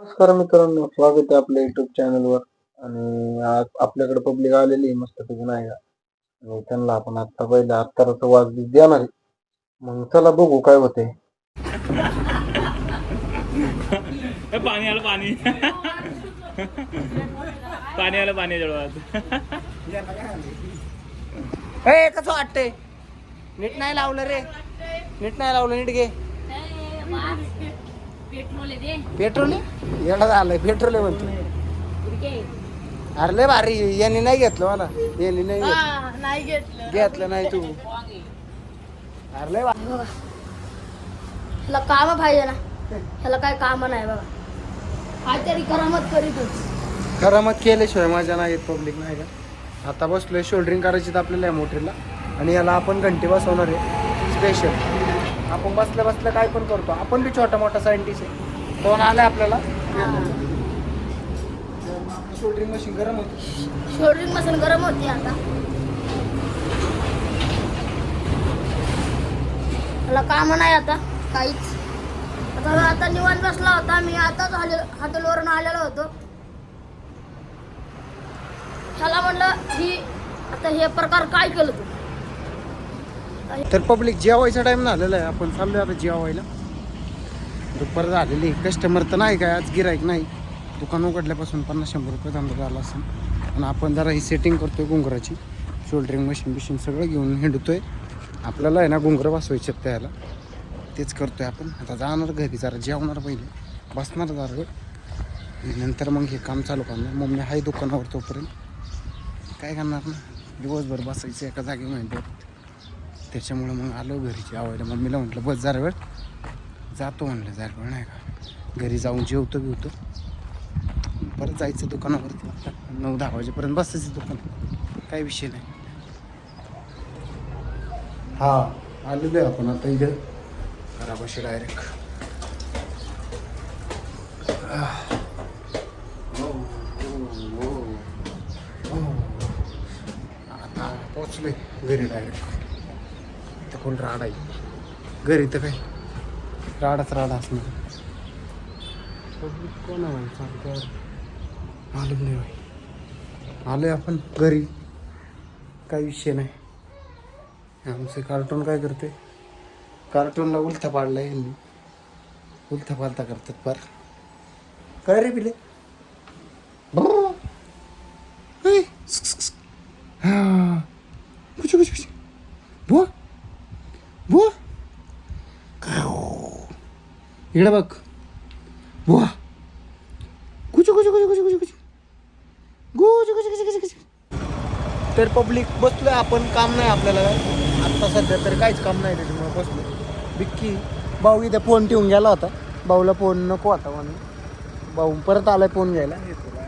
नमस्कार मित्रांनो स्वागत आहे आपल्या युट्यूब चॅनलवर आणि आज आपल्याकडे पब्लिक आलेली आहे मस्त पैकी नाही का आणि त्यांना आपण आता पहिला अत्तराचा वाज बीज देणार आहे. मग चला बघू काय होते पाणी आलं पाणी. पाणी आलं पाणी जळवात ए कसं वाटतंय? नीट नाही लावलं रे. नीट नाही लावलं नीट घे. पेट्रोल येणं झालंय पेट्रोल? आहे म्हणतो अरे लय भारी यांनी नाही घेतलं मला. यांनी नाही घेतलं. नाही घेतलं. घेतलं नाही तू. अरे लय. ह्याला काम पाहिजे ना. ह्याला काय काम नाही बघा. काहीतरी करामत करीतच खरं मग केल्याशिवाय मजा नाही येत पब्लिक नाही का? आता बसलोय शोल्डरिंग करायची आपल्याला या मोटरीला. आणि याला आपण घंटे बसवणार आहे. स्पेशल आपण बसल्या बसल्या काय पण करतो. आपण बी छोटा मोठा सायंटिस्ट आहे. फोन आलाय आपल्याला? शोल्डरिंग मशीन गरम होती. शोल्डरिंग मशीन गरम होती आता. ह्याला काम नाही आता काहीच. आता आता निवांत बसला होता. मी आताच आले हॉटेलवरून आलेलो होतो. ह्याला म्हणलं ही आता हे प्रकार काय केलं तू? तर पब्लिक जेवायचा टाइम झालेला आहे. आपण चाललोय आता जेवायला. दुपार झालेली कस्टमर तर नाही काय आज गिरायक नाही. दुकान उघडल्यापासून पन्नास शंभर रुपये धंदा झाला असेल. आणि आपण जरा ही सेटिंग करतोय घुंगराची. शोल्डरिंग मशीन बिशीन सगळं घेऊन हिंडतोय. आपल्याला आहे ना घुंगरं बसवायचे त्याला. तेच करतोय आपण. आता जाणार घरी जरा जेवणार पहिले. बसणार जरा वेळ. नंतर मग हे काम चालू करणार. मम्मी आहे दुकानावर तोपर्यंत. काय करणार ना? दिवसभर बसायचं एका जागी माहिती त्याच्यामुळं मग आलो घरी जेवायला. मम्मीला म्हटलं बस जरा वेळ. जातो म्हणलं जरा वेळ नाही का? घरी जाऊन जेवतो बिवतो. परत जायचं दुकानावरती नऊ दहा वाजेपर्यंत बसायचं दुकान. काही विषय नाही. हा आलेलो आहे आपण आता इथं. घरापाशी डायरेक्ट आता पोचलोय घरी डायरेक्ट कोण राडा आहे? घरी तर काय? राडाच राडा असणार पब्लिक कोण आहे सांगतो मालूम नाही बाई. आलोय आपण घरी. काही विषय नाही. आमचे कार्टून काय करते? कार्टूनला उलथा पाडला यांनी. उलथा पालथा करतात पार काय रे पिले Hey. इकडे बघ. बुवा. कुछ कुछ कुछ कुछ कुछ कुछ गुच कुछ कुछ कुछ कुछ तर पब्लिक बसलोय आपण काम नाही आपल्याला आत्ता सध्या तर काहीच काम नाही त्याच्यामुळे बसलो बिक्की भाऊ इथे फोन ठेवून गेला होता. भाऊला फोन नको होता म्हणून. भाऊ परत आलाय फोन घ्यायला.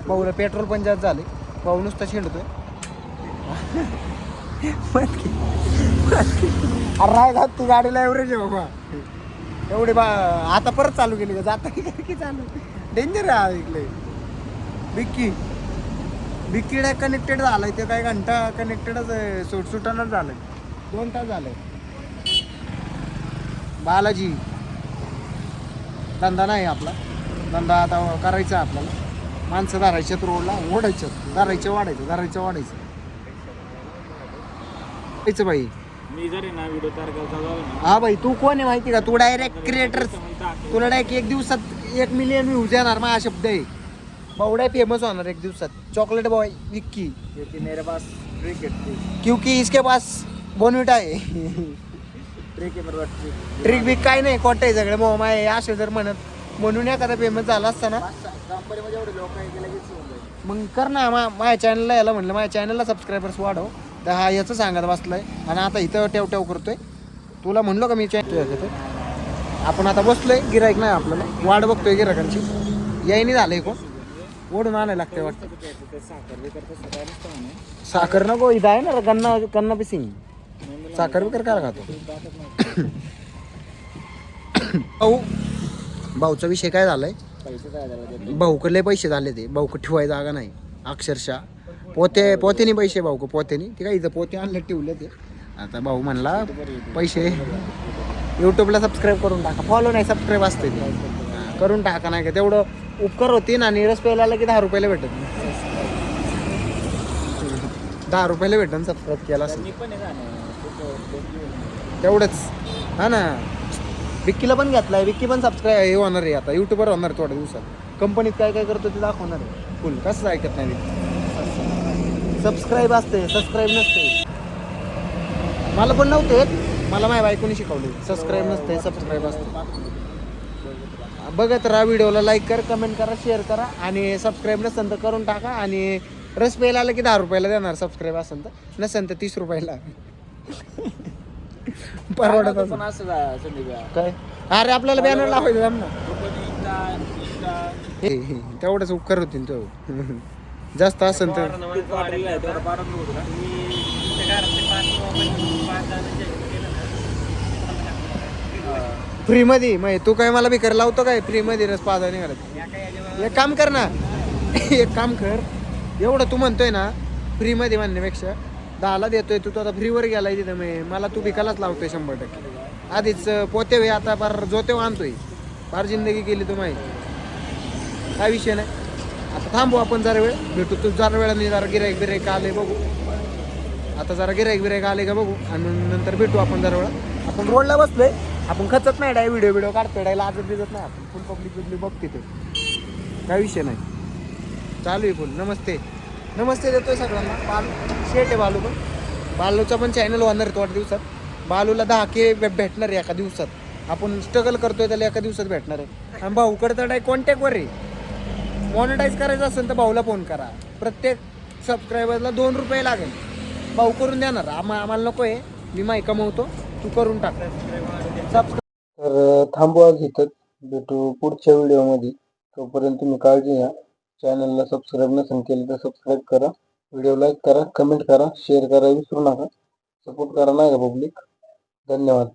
भाऊला पेट्रोल पण जास्त झाले भाऊ नुसता शेंडतोय. अरे राहिला तू गाडीला एव्हरेज आहे बाबा. एवढे बा आता परत चालू केली का? जाता की चालू. डेंजर आहे इकडे. बिक्की बिक्की डाय कनेक्टेड झालाय. ते काय घंटा कनेक्टेडच आहे. सुटसुटानच झालंय. दोन तास झालंय. बालाजी. धंदा नाही आपला. धंदा आता करायचा आहे आपल्याला. माणसं धरायच्यात रोडला ओढायच्यात. धरायचं वाढायचं धरायचं वाढायचं. बाई. मी जर आहे ना व्हिडिओ तयार करता जाऊ ना. हा भाई तू कोण आहे माहिती का? तू डायरेक्ट क्रिएटर तुला डायरेक्ट एक दिवसात एक मिलियन व्ह्यूज येणार माझा शब्द आहे. बावड्या फेमस होणार एक दिवसात. चॉकलेट बॉय विक्की क्योंकि मेरे पास ट्रिक है क्योंकि इसके पास बोनविटा आहे. ट्रिक है बिक काय नाही कोणतं आहे सगळं. मोमा आहे असे जर म्हणत म्हणून एखादा फेमस झाला असता ना. कंपनीमध्ये एवढे लोक आहे की लगेच होऊन जाईल. मग कर ना मा माझ्या चॅनलला याला म्हणलं. माझ्या चॅनलला सबस्क्रायबर्स वाढव. तर हा याचं सांगत बसलाय. आणि आता इथं टेव टेव करतोय. तुला म्हणलो का मी चॅनल आपण आता बसलोय गिरायक नाही आपल्याला. वाट बघतोय गिरायकांची यायनी झालंय कोण? ओढून आणायला लागते वाटतं. साखर नको इथं आहे ना गन्ना गन्ना पिसिंग. साखर बिकर काय खातो? भाऊ भाऊचा विषय काय झालाय? भाऊकडले पैसे झाले ते. भाऊक ठेवाय जागा नाही. अक्षरशः. पोते पोत्यानी पैसे भाऊ भाऊक पोत्यानी ते काय इथं पोते आणलं ठेवले ते. आता भाऊ म्हणला पैसे यूट्यूबला सबस्क्राईब करून टाका. फॉलो नाही सबस्क्राईब असते ते. करून टाका नाही का? तेवढं उपकार होतील आणि रस प्यायला की दहा रुपयाला भेटत दहा रुपयाला भेटन सबस्क्राईब केला असेल पण तेवढंच. हा ना. विक्कीला पण घेतलाय. विक्की पण सबस्क्राईब हे होणार आहे आता. युट्यूबर होणार थोड्या दिवसात. कंपनीत काय काय करतो ते दाखवणार आहे. फुल कसं ऐकत नाही विक्की सबस्क्राईब असते सबस्क्राईब नसते. मला पण नव्हते. येत. मला माझ्या बायकोनी शिकवले. सबस्क्राईब नसते सबस्क्राईब असते. बघत राहा व्हिडिओला लाईक कर कमेंट करा शेअर करा आणि सबस्क्राईब नसेल तर करून टाका आणि रस प्यायला आलं की दहा रुपयाला देणार सबस्क्राईब असेल तर. नसेल तर तीस रुपयाला. परवडत. पण असं काय? अरे आपल्याला बॅनर लावायचं ना. तेवढंच उपकार होतील तो. जास्त असेल तर. फ्री मध्ये मग तू काय मला भिकार लावतो काय? फ्री मध्ये रस पाच नाही एक काम कर ना. एक काम कर. एवढं तू म्हणतोय ना फ्री मध्ये म्हणण्यापेक्षा दहाला देतोय तू तो आता फ्रीवर गेलाय तिथं मी मला तू भिकालाच लावतोय शंभर टक्के. आधीच पोते आता फार जोतेव आणतोय. फार जिंदगी केली तू माहिती काय विषय नाही. थांबू आपण जरा वेळ. भेटू तू जरा वेळाने जरा गिरायक बिरायक आले बघू. आता जरा गिरायक बिरायक आले का बघू. आणि नंतर भेटू आपण जरा वेळा आपण रोडला बसलोय. आपण खचत नाही डाय व्हिडिओ व्हिडिओ काढतोय डायला आजच दिसत नाही. आपण फुल पब्लिक बिब्लिक बघते ते. काय विषय नाही. चालू आहे फुल नमस्ते. नमस्ते देतोय सगळ्यांना. बाल शेट आहे बालू पण. बालूचा पण चॅनल होणार आहे थोड्या दिवसात. बालूला दहा के भेटणार आहे एका दिवसात. आपण स्ट्रगल करतोय त्याला एका दिवसात भेटणार आहे. आणि भाऊकडे तर डाय कॉन्टॅक्टवर आहे. मॉनिटाईज करायचं असेल तर भाऊला फोन करा. प्रत्येक सबस्क्रायबरला दोन रुपये लागेल. भाऊ करून देणार. आम्हा आम्हाला नको आहे मी माही कमवतो. तू करून टाक. तर थांबू आज भेटू पुढच्या व्हिडिओमध्ये. तोपर्यंत तुम्ही काळजी घ्या. चॅनलला सबस्क्राईब नसेल केलं तर सबस्क्राईब करा. व्हिडिओ लाईक करा कमेंट करा शेअर करा विसरू नका. सपोर्ट करा नाही का पब्लिक धन्यवाद.